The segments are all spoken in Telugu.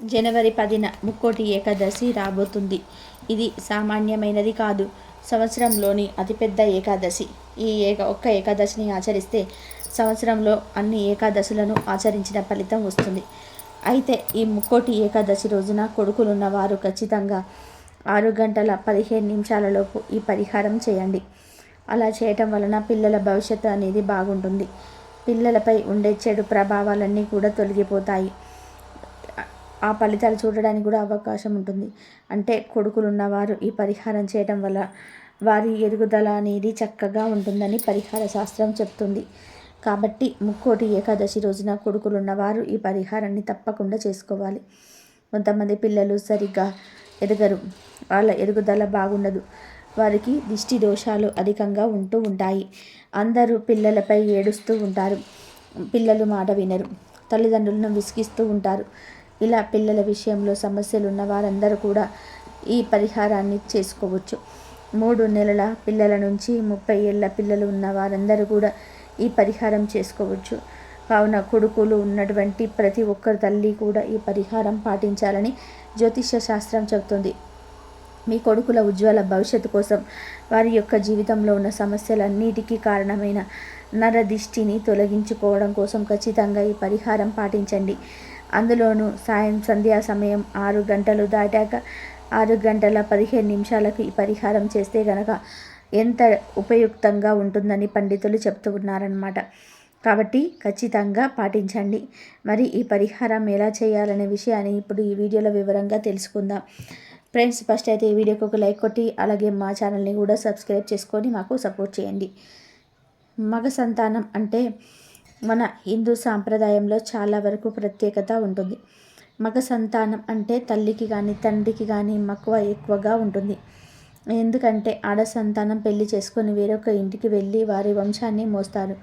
జనవరి పదిన ముక్కోటి ఏకాదశి రాబోతుంది. ఇది సామాన్యమైనది కాదు. సంవత్సరంలోని అతిపెద్ద ఏకాదశి. ఈ ఏక ఒక్క ఏకాదశిని ఆచరిస్తే సంవత్సరంలో అన్ని ఏకాదశులను ఆచరించిన ఫలితం వస్తుంది. అయితే ఈ ముక్కోటి ఏకాదశి రోజున కొడుకులున్న వారు ఖచ్చితంగా ఆరు గంటల పదిహేను నిమిషాలలోపు ఈ పరిహారం చేయండి. అలా చేయటం వలన పిల్లల భవిష్యత్తు అనేది బాగుంటుంది. పిల్లలపై ఉండే చెడు ప్రభావాలన్నీ కూడా తొలగిపోతాయి. ఆ ఫలితాలు చూడడానికి కూడా అవకాశం ఉంటుంది. అంటే కొడుకులున్నవారు ఈ పరిహారం చేయడం వల్ల వారి ఎదుగుదల అనేది చక్కగా ఉంటుందని పరిహార శాస్త్రం చెప్తుంది. కాబట్టి ముక్కోటి ఏకాదశి రోజున కొడుకులు ఉన్నవారు ఈ పరిహారాన్ని తప్పకుండా చేసుకోవాలి. కొంతమంది పిల్లలు సరిగ్గా ఎదగరు. వాళ్ళ ఎదుగుదల బాగుండదు. వారికి దిష్టి దోషాలు అధికంగా ఉంటూ ఉంటాయి. అందరూ పిల్లలపై ఏడుస్తూ ఉంటారు. పిల్లలు మాట వినరు. తల్లిదండ్రులను విసిగిస్తూ ఉంటారు. ఇలా పిల్లల విషయంలో సమస్యలు ఉన్న వారందరూ కూడా ఈ పరిహారాన్ని చేసుకోవచ్చు. మూడు నెలల పిల్లల నుంచి ముప్పై ఏళ్ళ పిల్లలు ఉన్న వారందరూ కూడా ఈ పరిహారం చేసుకోవచ్చు. కావున కొడుకులు ఉన్నటువంటి ప్రతి ఒక్కరి తల్లి కూడా ఈ పరిహారం పాటించాలని జ్యోతిష్య శాస్త్రం చెబుతుంది. మీ కొడుకుల ఉజ్వల భవిష్యత్తు కోసం వారి యొక్క జీవితంలో ఉన్న సమస్యలన్నిటికీ కారణమైన నరదిష్టిని తొలగించుకోవడం కోసం ఖచ్చితంగా ఈ పరిహారం పాటించండి. అందులోనూ సాయం సంధ్యా సమయం ఆరు గంటలు దాటాక ఆరు గంటల పదిహేను నిమిషాలకు ఈ పరిహారం చేస్తే గనక ఎంత ఉపయుక్తంగా ఉంటుందని పండితులు చెప్తూ ఉన్నారనమాట కాబట్టి ఖచ్చితంగా పాటించండి. మరి ఈ పరిహారం ఎలా చేయాలనే విషయాన్ని ఇప్పుడు ఈ వీడియోలో వివరంగా తెలుసుకుందాం. ఫ్రెండ్స్ ఫస్ట్ అయితే ఈ వీడియోకి ఒక లైక్ కొట్టి అలాగే మా ఛానల్ని కూడా సబ్స్క్రైబ్ చేసుకొని మాకు సపోర్ట్ చేయండి. మగ సంతానం అంటే మన హిందూ సాంప్రదాయంలో చాలా వరకు ప్రత్యేకత ఉంటుంది. మగ సంతానం అంటే తల్లికి కానీ తండ్రికి కానీ మక్కువ ఎక్కువగా ఉంటుంది. ఎందుకంటే ఆడ సంతానం పెళ్ళి చేసుకొని వేరొక ఇంటికి వెళ్ళి వారి వంశాన్ని మోస్తారు.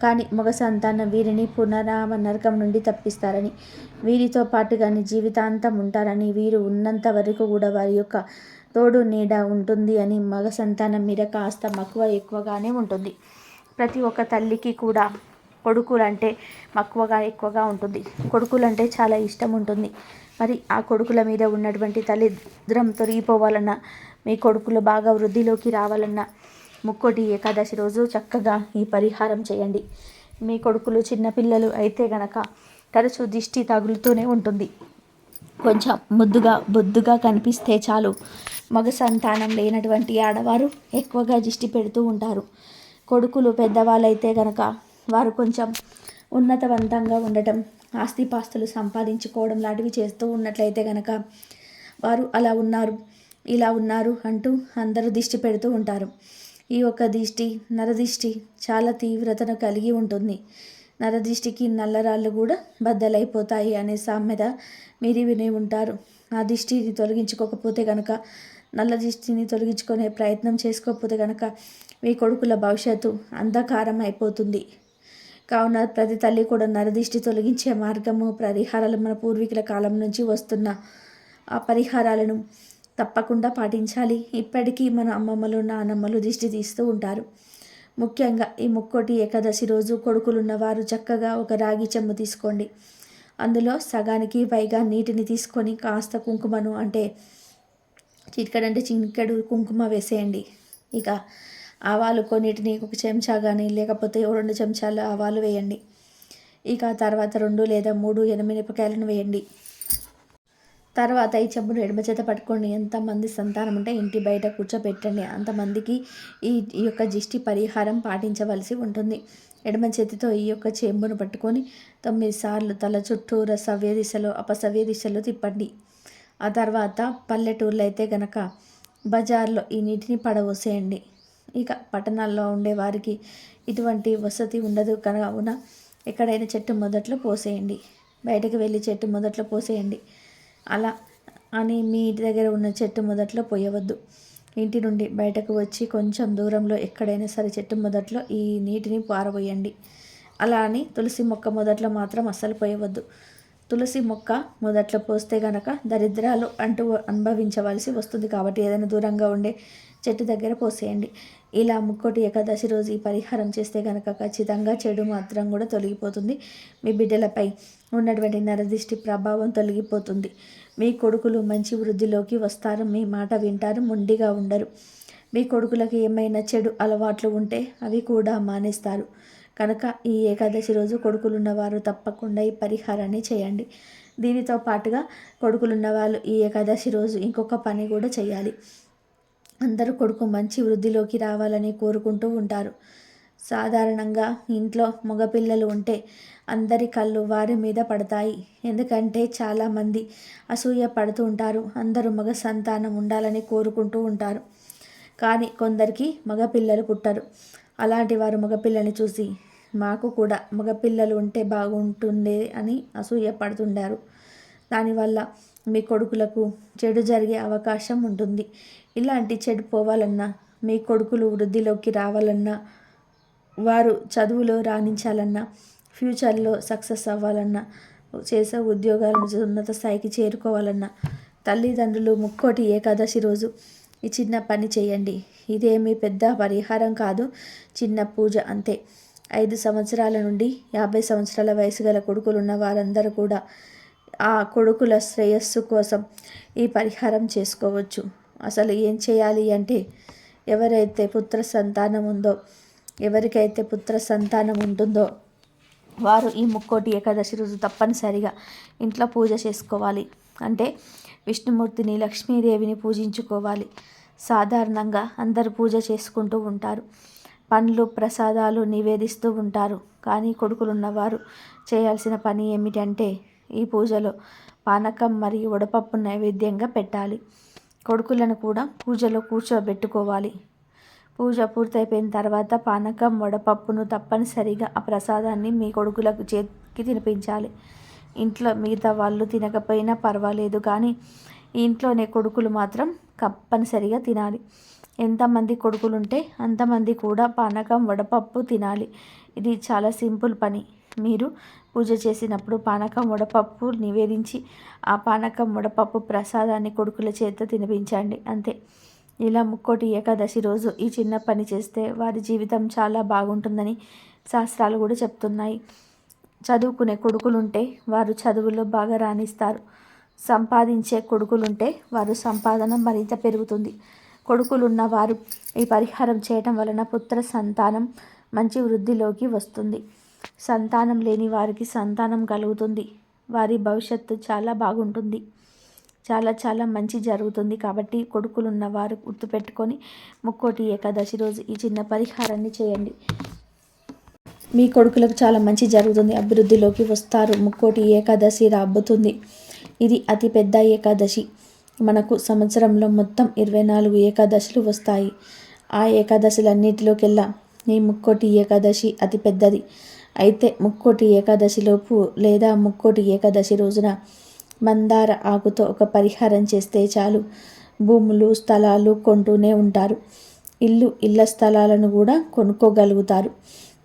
కానీ మగ సంతానం వీరిని పునరామ నరకం నుండి తప్పిస్తారని వీరితో పాటుగాని జీవితాంతం ఉంటారని వీరు ఉన్నంత వరకు కూడా వారి యొక్క తోడు నీడ ఉంటుంది అని మగ సంతానం మీద కాస్త మక్కువ ఎక్కువగానే ఉంటుంది. ప్రతి ఒక్క తల్లికి కూడా కొడుకులంటే మక్కువగా ఎక్కువగా ఉంటుంది. కొడుకులంటే చాలా ఇష్టం ఉంటుంది. మరి ఆ కొడుకుల మీద ఉన్నటువంటి తల్లిద్రం తొలగిపోవాలన్నా మీ కొడుకులు బాగా వృద్ధిలోకి రావాలన్నా ముక్కోటి ఏకాదశి రోజు చక్కగా ఈ పరిహారం చేయండి. మీ కొడుకులు చిన్నపిల్లలు అయితే గనక తరచూ దిష్టి తగులుతూనే ఉంటుంది. కొంచెం ముద్దుగా బొద్దుగా కనిపిస్తే చాలు. మగ సంతానం లేనటువంటి ఆడవారు ఎక్కువగా దిష్టి పెడుతూ ఉంటారు. కొడుకులు పెద్దవాళ్ళైతే గనక వారు కొంచెం ఉన్నతవంతంగా ఉండటం ఆస్తిపాస్తులు సంపాదించుకోవడం లాంటివి చేస్తూ ఉన్నట్లయితే కనుక వారు అలా ఉన్నారు ఇలా ఉన్నారు అంటూ అందరూ దిష్టి పెడుతూ ఉంటారు. ఈ యొక్క దిష్టి నరదిష్టి చాలా తీవ్రతను కలిగి ఉంటుంది. నరదిష్టికి నల్లరాళ్ళు కూడా బద్దలైపోతాయి అనే సామెత మీరు విని ఉంటారు. ఆ దిష్టిని తొలగించుకోకపోతే కనుక నల్ల దిష్టిని తొలగించుకునే ప్రయత్నం చేసుకోకపోతే కనుక మీ కొడుకుల భవిష్యత్తు అంధకారం అయిపోతుంది. కావున ప్రతి తల్లి కూడా నరదిష్టి తొలగించే మార్గము పరిహారాలు మన పూర్వీకుల కాలం నుంచి వస్తున్న ఆ పరిహారాలను తప్పకుండా పాటించాలి. ఇప్పటికీ మన అమ్మమ్మలు నానమ్మలు దిష్టి తీస్తూ ఉంటారు. ముఖ్యంగా ఈ ముక్కోటి ఏకాదశి రోజు కొడుకులున్నవారు చక్కగా ఒక రాగి చెమ్ము తీసుకోండి. అందులో సగానికి పైగా నీటిని తీసుకొని కాస్త కుంకుమను అంటే చిటికడంటే చిటికెడు కుంకుమ వేసేయండి. ఇక ఆవాలు కొన్నిటిని ఒక చెంచా కానీ లేకపోతే రెండు చెంచాలు ఆవాలు వేయండి. ఇక తర్వాత రెండు లేదా మూడు ఎనిమిరపకాయలను వేయండి. తర్వాత ఈ చెంబును ఎడమ చేత పట్టుకోండి. ఎంతమంది సంతానం ఉంటే ఇంటి బయట కూర్చోబెట్టండి. అంతమందికి ఈ ఈ యొక్క జిష్టి పరిహారం పాటించవలసి ఉంటుంది. ఎడమ చేతితో ఈ యొక్క చెంబును పట్టుకొని తొమ్మిది సార్లు తల చుట్టూర సవ్య దిశలో అపసవ్య దిశలో తిప్పండి. ఆ తర్వాత పల్లెటూర్లో అయితే గనక బజార్లో ఈ నీటిని పడవసేయండి. ఇక పట్టణాల్లో ఉండే వారికి ఇటువంటి వసతి ఉండదు కావున ఎక్కడైనా చెట్టు మొదట్లో పోసేయండి. బయటకు వెళ్ళి చెట్టు మొదట్లో పోసేయండి. అలా అని మీ ఇంటి దగ్గర ఉన్న చెట్టు మొదట్లో పోయవద్దు. ఇంటి నుండి బయటకు వచ్చి కొంచెం దూరంలో ఎక్కడైనా సరే చెట్టు మొదట్లో ఈ నీటిని పారబోయండి. అలా అని తులసి మొక్క మొదట్లో మాత్రం అస్సలు పోయవద్దు. తులసి మొక్క మొదట్లో పోస్తే గనక దరిద్రాలు అంటూ అనుభవించవలసి వస్తుంది కాబట్టి ఏదైనా దూరంగా ఉండే చెట్టు దగ్గర పోసేయండి. ఇలా ముక్కోటి ఏకాదశి రోజు ఈ పరిహారం చేస్తే కనుక ఖచ్చితంగా చెడు మాత్రం కూడా తొలగిపోతుంది. మీ బిడ్డలపై ఉన్నటువంటి నరదిష్టి ప్రభావం తొలగిపోతుంది. మీ కొడుకులు మంచి వృద్ధిలోకి వస్తారు. మీ మాట వింటారు. మొండిగా ఉండరు. మీ కొడుకులకు ఏమైనా చెడు అలవాట్లు ఉంటే అవి కూడా మానేస్తారు. కనుక ఈ ఏకాదశి రోజు కొడుకులున్నవారు తప్పకుండా ఈ పరిహారాన్ని చేయండి. దీనితో పాటుగా కొడుకులున్న వాళ్ళు ఈ ఏకాదశి రోజు ఇంకొక పని కూడా చేయాలి. అందరూ కొడుకు మంచి వృద్ధిలోకి రావాలని కోరుకుంటూ ఉంటారు. సాధారణంగా ఇంట్లో మగపిల్లలు ఉంటే అందరి కళ్ళు వారి మీద పడతాయి. ఎందుకంటే చాలామంది అసూయ పడుతూ ఉంటారు. అందరూ మగ సంతానం ఉండాలని కోరుకుంటూ ఉంటారు. కానీ కొందరికి మగపిల్లలు పుట్టరు. అలాంటి వారు మగపిల్లని చూసి మాకు కూడా మగపిల్లలు ఉంటే బాగుంటుండే అని అసూయ పడుతుండారు దానివల్ల మీ కొడుకులకు చెడు జరిగే అవకాశం ఉంటుంది. ఇలాంటి చెడు పోవాలన్నా మీ కొడుకులు వృద్ధిలోకి రావాలన్నా వారు చదువులో రాణించాలన్నా ఫ్యూచర్లో సక్సెస్ అవ్వాలన్నా చేసే ఉద్యోగాలను ఉన్నత స్థాయికి చేరుకోవాలన్నా తల్లిదండ్రులు ముక్కోటి ఏకాదశి రోజు ఈ చిన్న పని చేయండి. ఇదేమీ పెద్ద పరిహారం కాదు చిన్న పూజ అంతే. ఐదు సంవత్సరాల నుండి యాభై సంవత్సరాల వయసు గల కొడుకులు ఉన్న వారందరూ కూడా ఆ కొడుకుల శ్రేయస్సు కోసం ఈ పరిహారం చేసుకోవచ్చు. అసలు ఏం చేయాలి అంటే ఎవరైతే పుత్ర సంతానం ఉందో ఎవరికైతే పుత్ర సంతానం ఉంటుందో వారు ఈ ముక్కోటి ఏకాదశి రోజు తప్పనిసరిగా ఇంట్లో పూజ చేసుకోవాలి. అంటే విష్ణుమూర్తిని లక్ష్మీదేవిని పూజించుకోవాలి. సాధారణంగా అందరు పూజ చేసుకుంటూ ఉంటారు. పండ్లు ప్రసాదాలు నివేదిస్తూ ఉంటారు. కానీ కొడుకులున్నవారు చేయాల్సిన పని ఏమిటంటే ఈ పూజలో పానకం మరియు వడపప్పు నైవేద్యంగా పెట్టాలి. కొడుకులను కూడా పూజలో కూర్చోబెట్టుకోవాలి. పూజ పూర్తయిపోయిన తర్వాత పానకం వడపప్పును తప్పనిసరిగా ఆ ప్రసాదాన్ని మీ కొడుకులకు చేతికి తినిపించాలి. ఇంట్లో మిగతా వాళ్ళు తినకపోయినా పర్వాలేదు కానీ ఇంట్లోనే కొడుకులు మాత్రం తప్పనిసరిగా తినాలి. ఎంతమంది కొడుకులుంటే అంతమంది కూడా పానకం వడపప్పు తినాలి. ఇది చాలా సింపుల్ పని. మీరు పూజ చేసినప్పుడు పానకం వడపప్పు నివేదించి ఆ పానకం వడపప్పు ప్రసాదాన్ని కొడుకుల చేత తినిపించండి. అంతే. ఇలా ముక్కోటి ఏకాదశి రోజు ఈ చిన్న పని చేస్తే వారి జీవితం చాలా బాగుంటుందని శాస్త్రాలు కూడా చెప్తున్నాయి. చదువుకునే కొడుకులుంటే వారు చదువుల్లో బాగా రాణిస్తారు. సంపాదించే కొడుకులుంటే వారు సంపాదన మరింత పెరుగుతుంది. కొడుకులున్న వారు ఈ పరిహారం చేయటం వలన పుత్ర సంతానం మంచి వృద్ధిలోకి వస్తుంది. సంతానం లేని వారికి సంతానం కలుగుతుంది. వారి భవిష్యత్తు చాలా బాగుంటుంది. చాలా చాలా మంచి జరుగుతుంది కాబట్టి కొడుకులున్న వారు గుర్తుపెట్టుకొని ముక్కోటి ఏకాదశి రోజు ఈ చిన్న పరిహారాన్ని చేయండి. మీ కొడుకులకు చాలా మంచి జరుగుతుంది. అభివృద్ధిలోకి వస్తారు. ముక్కోటి ఏకాదశి రాబోతుంది. ఇది అతి పెద్ద ఏకాదశి. మనకు సంవత్సరంలో మొత్తం ఇరవై నాలుగు ఏకాదశులు వస్తాయి. ఆ ఏకాదశులన్నిటిలోకెల్లా ఈ ముక్కోటి ఏకాదశి అతి పెద్దది. అయితే ముక్కోటి ఏకాదశిలోపు లేదా ముక్కోటి ఏకాదశి రోజున మందార ఆకుతో ఒక పరిహారం చేస్తే చాలు. భూములు స్థలాలు కొంటూనే ఉంటారు. ఇల్లు ఇళ్ళ స్థలాలను కూడా కొనుక్కోగలుగుతారు.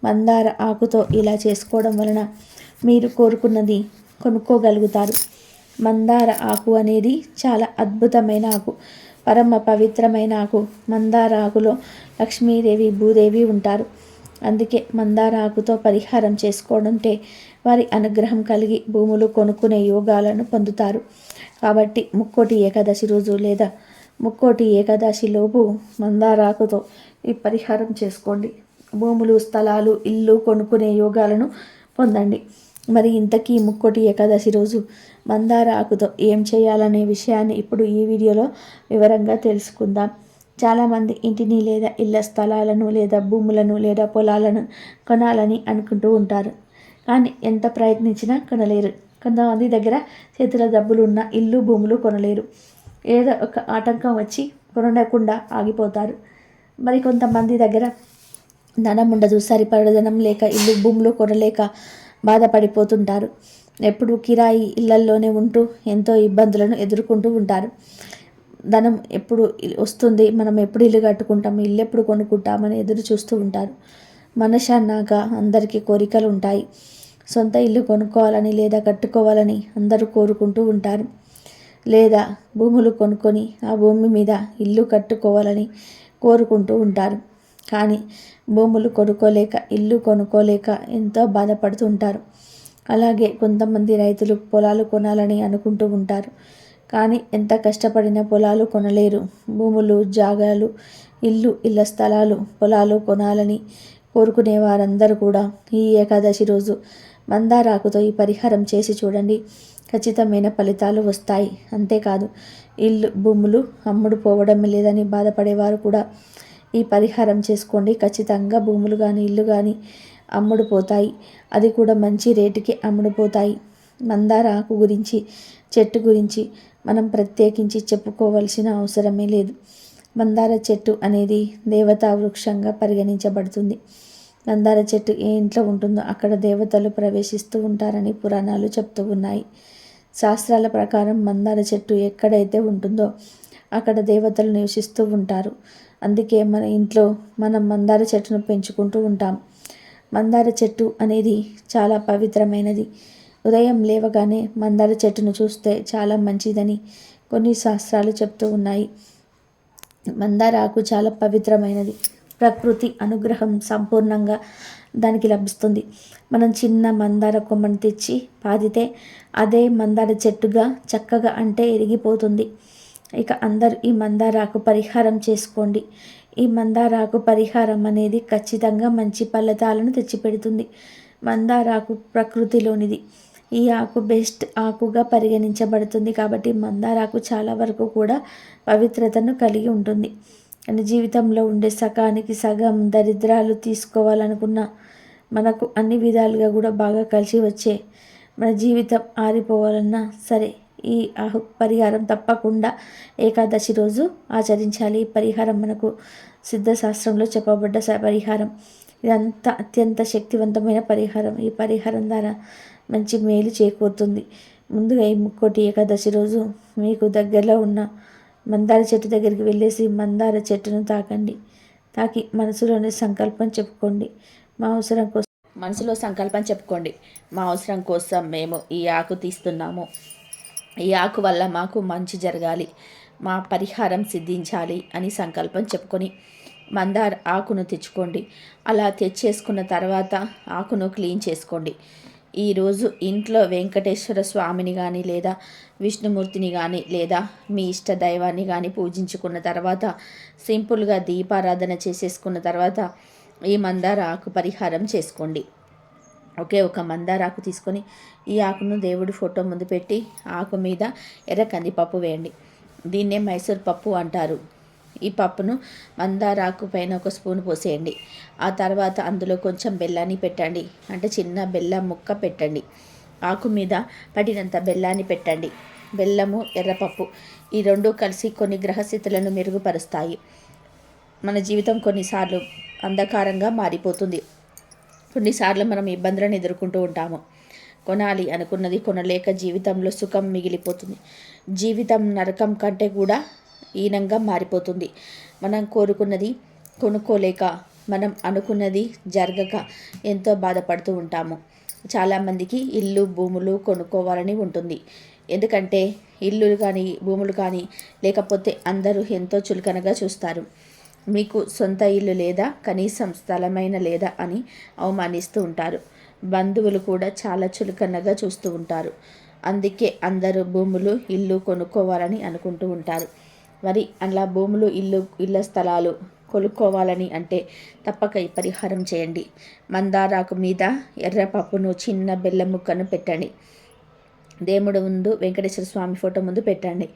మందార ఆకుతో ఇలా చేసుకోవడం వలన మీరు కోరుకున్నది కొనుక్కోగలుగుతారు. మందార ఆకు అనేది చాలా అద్భుతమైన ఆకు. పరమ పవిత్రమైన ఆకు. మందార ఆకులో లక్ష్మీదేవి భూదేవి ఉంటారు. అందుకే మందార ఆకుతో పరిహారం చేసుకోవడంటే వారి అనుగ్రహం కలిగి భూములు కొనుక్కునే యోగాలను పొందుతారు. కాబట్టి ముక్కోటి ఏకాదశి రోజు లేదా ముక్కోటి ఏకాదశిలోపు మందారాకుతో ఈ పరిహారం చేసుకోండి. భూములు స్థలాలు ఇల్లు కొనుక్కునే యోగాలను పొందండి. మరి ఇంతకీ ముక్కోటి ఏకాదశి రోజు మందార ఆకుతో ఏం చేయాలనే విషయాన్ని ఇప్పుడు ఈ వీడియోలో వివరంగా తెలుసుకుందాం. చాలామంది ఇంటిని లేదా ఇళ్ళ స్థలాలను లేదా భూములను లేదా పొలాలను కొనాలని అనుకుంటూ ఉంటారు. కానీ ఎంత ప్రయత్నించినా కొనలేరు. కొంతమంది దగ్గర చేతుల డబ్బులు ఉన్న ఇల్లు భూములు కొనలేరు. ఏదో ఒక ఆటంకం వచ్చి కొనకుండా ఆగిపోతారు. మరి కొంతమంది దగ్గర ధనం ఉండదు సరిపడదనం లేక ఇల్లు భూములు కొనలేక బాధపడిపోతుంటారు. ఎప్పుడు కిరాయి ఇళ్ళల్లోనే ఉంటూ ఎంతో ఇబ్బందులను ఎదుర్కొంటూ ఉంటారు. ధనం ఎప్పుడు వస్తుంది మనం ఎప్పుడు ఇల్లు కట్టుకుంటాం ఇల్లు ఎప్పుడు కొనుక్కుంటామని ఎదురు చూస్తూ ఉంటారు. మనష అన్నాక అందరికీ కోరికలు ఉంటాయి. సొంత ఇల్లు కొనుక్కోవాలని లేదా కట్టుకోవాలని అందరూ కోరుకుంటూ ఉంటారు. లేదా భూములు కొనుక్కొని ఆ భూమి మీద ఇల్లు కట్టుకోవాలని కోరుకుంటూ ఉంటారు. కానీ భూములు కొనుక్కోలేక ఇల్లు కొనుక్కోలేక ఎంతో బాధపడుతుంటారు అలాగే కొంతమంది రైతులు పొలాలు కొనాలని అనుకుంటూ ఉంటారు. కానీ ఎంత కష్టపడిన పొలాలు కొనలేరు. భూములు జాగాలు ఇల్లు ఇళ్ళ స్థలాలు పొలాలు కొనాలని కోరుకునే వారందరూ కూడా ఈ ఏకాదశి రోజు మందారాకుతో ఈ పరిహారం చేసి చూడండి. ఖచ్చితమైన ఫలితాలు వస్తాయి. అంతేకాదు ఇల్లు భూములు అమ్ముడు పోవడం లేదని బాధపడేవారు కూడా ఈ పరిహారం చేసుకోండి. ఖచ్చితంగా భూములు కానీ ఇల్లు కానీ అమ్ముడుపోతాయి అది కూడా మంచి రేటుకి అమ్ముడుపోతాయి మందార ఆకు గురించి చెట్టు గురించి మనం ప్రత్యేకించి చెప్పుకోవాల్సిన అవసరమే లేదు. మందార చెట్టు అనేది దేవతా వృక్షంగా పరిగణించబడుతుంది. మందార చెట్టు ఏ ఇంట్లో ఉంటుందో అక్కడ దేవతలు ప్రవేశిస్తూ ఉంటారని పురాణాలు చెప్తూ ఉన్నాయి. శాస్త్రాల ప్రకారం మందార చెట్టు ఎక్కడైతే ఉంటుందో అక్కడ దేవతలు నివసిస్తూ ఉంటారు. అందుకే మన ఇంట్లో మనం మందార చెట్టును పెంచుకుంటూ ఉంటాం. మందార చెట్టు అనేది చాలా పవిత్రమైనది. ఉదయం లేవగానే మందార చెట్టును చూస్తే చాలా మంచిదని కొన్ని శాస్త్రాలు చెప్తూ ఉన్నాయి. మందార ఆకు చాలా పవిత్రమైనది. ప్రకృతి అనుగ్రహం సంపూర్ణంగా దానికి లభిస్తుంది. మనం చిన్న మందార కొమ్మను తెచ్చి పాదితే అదే మందార చెట్టుగా చక్కగా అంటే ఎరిగిపోతుంది. ఇక అందరూ ఈ మందారాకు పరిహారం చేసుకోండి. ఈ మందారాకు పరిహారం అనేది ఖచ్చితంగా మంచి ఫలితాలను తెచ్చిపెడుతుంది. మందారాకు ప్రకృతిలోనిది. ఈ ఆకు బెస్ట్ ఆకుగా పరిగణించబడుతుంది కాబట్టి మందారాకు చాలా వరకు కూడా పవిత్రతను కలిగి ఉంటుంది. అని జీవితంలో ఉండే సగానికి సగం దరిద్రాలు తీసుకోవాలనుకున్న మనకు అన్ని విధాలుగా కూడా బాగా కలిసి వచ్చే మన జీవితం ఆరిపోవాలన్నా సరే ఈ ఆహు పరిహారం తప్పకుండా ఏకాదశి రోజు ఆచరించాలి. ఈ పరిహారం మనకు సిద్ధశాస్త్రంలో చెప్పబడ్డ పరిహారం. ఇదంతా అత్యంత శక్తివంతమైన పరిహారం. ఈ పరిహారం ద్వారా మంచి మేలు చేకూరుతుంది. ముందుగా ఈ ముక్కోటి ఏకాదశి రోజు మీకు దగ్గరలో ఉన్న మందార చెట్టు దగ్గరికి వెళ్ళేసి మందార చెట్టును తాకండి. తాకి మనసులోని సంకల్పం చెప్పుకోండి. మా అవసరం కోసం మనసులో సంకల్పం చెప్పుకోండి. మా అవసరం కోసం మేము ఈ ఆకు తీస్తున్నాము. ఈ ఆకు వల్ల మాకు మంచి జరగాలి. మా పరిహారం సిద్ధించాలి అని సంకల్పం చెప్పుకొని మందార ఆకును తెచ్చుకోండి. అలా తెచ్చేసుకున్న తర్వాత ఆకును క్లీన్ చేసుకోండి. ఈరోజు ఇంట్లో వెంకటేశ్వర స్వామిని కానీ లేదా విష్ణుమూర్తిని కానీ లేదా మీ ఇష్ట దైవాన్ని కానీ పూజించుకున్న తర్వాత సింపుల్గా దీపారాధన చేసేసుకున్న తర్వాత ఈ మందార ఆకు పరిహారం చేసుకోండి. ఒకే ఒక మందార ఆకు తీసుకొని ఈ ఆకును దేవుడి ఫోటో ముందు పెట్టి ఆకు మీద ఎర్ర కందిపప్పు వేయండి. దీన్నే మైసూర్ పప్పు అంటారు. ఈ పప్పును మందారాకు పైన ఒక స్పూన్ పోసేయండి. ఆ తర్వాత అందులో కొంచెం బెల్లాన్ని పెట్టండి. అంటే చిన్న బెల్లం ముక్క పెట్టండి. ఆకు మీద పడినంత బెల్లాన్ని పెట్టండి. బెల్లము ఎర్రపప్పు ఈ రెండు కలిసి కొన్ని గ్రహస్థితులను మెరుగుపరుస్తాయి. మన జీవితం కొన్నిసార్లు అంధకారంగా మారిపోతుంది. కొన్నిసార్లు మనం ఇబ్బందులను ఎదుర్కొంటూ ఉంటాము. కొనాలి అనుకున్నది కొనలేక జీవితంలో సుఖం మిగిలిపోతుంది. జీవితం నరకం కంటే కూడా ఈనంగా మారిపోతుంది. మనం కోరుకున్నది కొనుక్కోలేక మనం అనుకున్నది జరగక ఎంతో బాధపడుతూ ఉంటాము. చాలామందికి ఇల్లు భూములు కొనుక్కోవాలని ఉంటుంది. ఎందుకంటే ఇల్లులు కానీ భూములు కానీ లేకపోతే అందరూ ఎంతో చులకనగా చూస్తారు. మీకు సొంత ఇల్లు లేదా కనీసం స్థలమైన లేదా అని అవమానిస్తూ ఉంటారు. బంధువులు కూడా చాలా చులకనగా చూస్తూ ఉంటారు. అందుకే అందరూ భూములు ఇల్లు కొనుక్కోవాలని అనుకుంటూ ఉంటారు. మరి అలా భూములు ఇల్లు ఇళ్ళ స్థలాలు కొనుక్కోవాలని అంటే తప్పక ఈ పరిహారం చేయండి. మందారాకు మీద ఎర్ర పప్పును చిన్న బెల్లం ముక్కను పెట్టండి. దేవుడు ముందు వెంకటేశ్వర స్వామి ఫోటో ముందు పెట్టండి.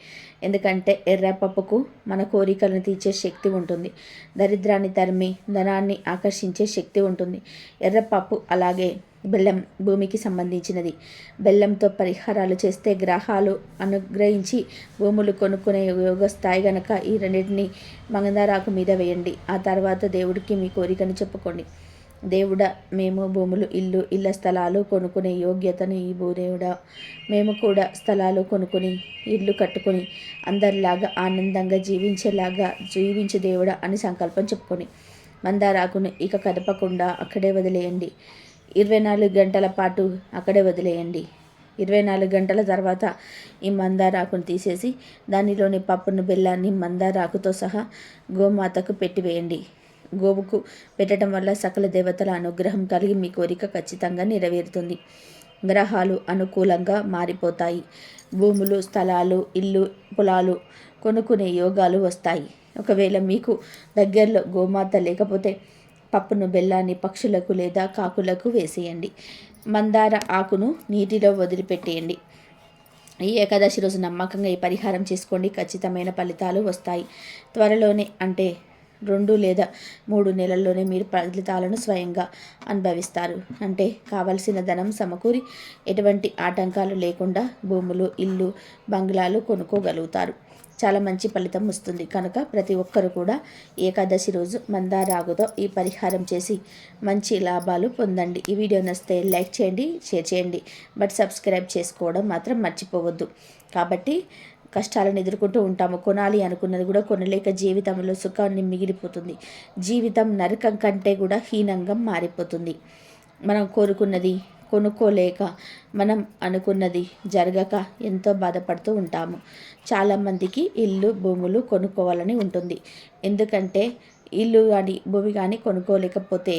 ఎందుకంటే ఎర్రపప్పుకు మన కోరికలను తీర్చే శక్తి ఉంటుంది. దరిద్రాన్ని తరిమి ధనాన్ని ఆకర్షించే శక్తి ఉంటుంది. ఎర్రపప్పు అలాగే బెల్లం భూమికి సంబంధించినది. బెల్లంతో పరిహారాలు చేస్తే గ్రహాలు అనుగ్రహించి భూములు కొనుక్కునే యోగ స్థాయి గనక ఈ రెండింటిని మంగదారాకు మీద వేయండి. ఆ తర్వాత దేవుడికి మీ కోరికను చెప్పుకోండి. దేవుడ మేము భూములు ఇల్లు ఇళ్ళ స్థలాలు కొనుక్కునే యోగ్యతను ఈ భూదేవుడా మేము కూడా స్థలాలు కొనుక్కొని ఇల్లు కట్టుకొని అందరిలాగా ఆనందంగా జీవించేలాగా జీవించే దేవుడా అని సంకల్పం చెప్పుకొని మందారాకును ఇక కదపకుండా అక్కడే వదిలేయండి. ఇరవై నాలుగు గంటల పాటు అక్కడే వదిలేయండి. ఇరవై నాలుగు గంటల తర్వాత ఈ మందారాకును తీసేసి దానిలోని పప్పును బెల్లాన్ని మందారాకుతో సహా గోమాతకు పెట్టివేయండి. గోవుకు పెట్టడం వల్ల సకల దేవతల అనుగ్రహం కలిగి మీ కోరిక ఖచ్చితంగా నెరవేరుతుంది. గ్రహాలు అనుకూలంగా మారిపోతాయి. భూములు స్థలాలు ఇల్లు పొలాలు కొనుక్కునే యోగాలు వస్తాయి. ఒకవేళ మీకు దగ్గరలో గోమాత లేకపోతే పప్పును బెల్లాన్ని పక్షులకు లేదా కాకులకు వేసేయండి. మందార ఆకును నీటిలో వదిలిపెట్టేయండి. ఈ ఏకాదశి రోజు నమ్మకంగా ఈ పరిహారం చేసుకోండి. ఖచ్చితమైన ఫలితాలు వస్తాయి. త్వరలోనే అంటే రెండు లేదా మూడు నెలల్లోనే మీరు ఫలితాలను స్వయంగా అనుభవిస్తారు. అంటే కావలసిన ధనం సమకూరి ఎటువంటి ఆటంకాలు లేకుండా భూములు ఇల్లు బంగ్లాలు కొనుక్కోగలుగుతారు. చాలా మంచి ఫలితం వస్తుంది. కనుక ప్రతి ఒక్కరు కూడా ఏకాదశి రోజు మందారాగుతో ఈ పరిహారం చేసి మంచి లాభాలు పొందండి. ఈ వీడియో నచ్చితే లైక్ చేయండి షేర్ చేయండి. బట్ సబ్స్క్రైబ్ చేసుకోవడం మాత్రం మర్చిపోవద్దు. కాబట్టి కష్టాలను ఎదుర్కొంటూ ఉంటాము. కొనాలి అనుకున్నది కూడా కొనలేక జీవితంలో సుఖాన్ని మిగిలిపోతుంది. జీవితం నరకం కంటే కూడా హీనంగా మారిపోతుంది. మనం కోరుకున్నది కొనుక్కోలేక మనం అనుకున్నది జరగక ఎంతో బాధపడుతూ ఉంటాము. చాలామందికి ఇల్లు భూములు కొనుక్కోవాలని ఉంటుంది. ఎందుకంటే ఇల్లు కానీ భూమి కానీ కొనుక్కోలేకపోతే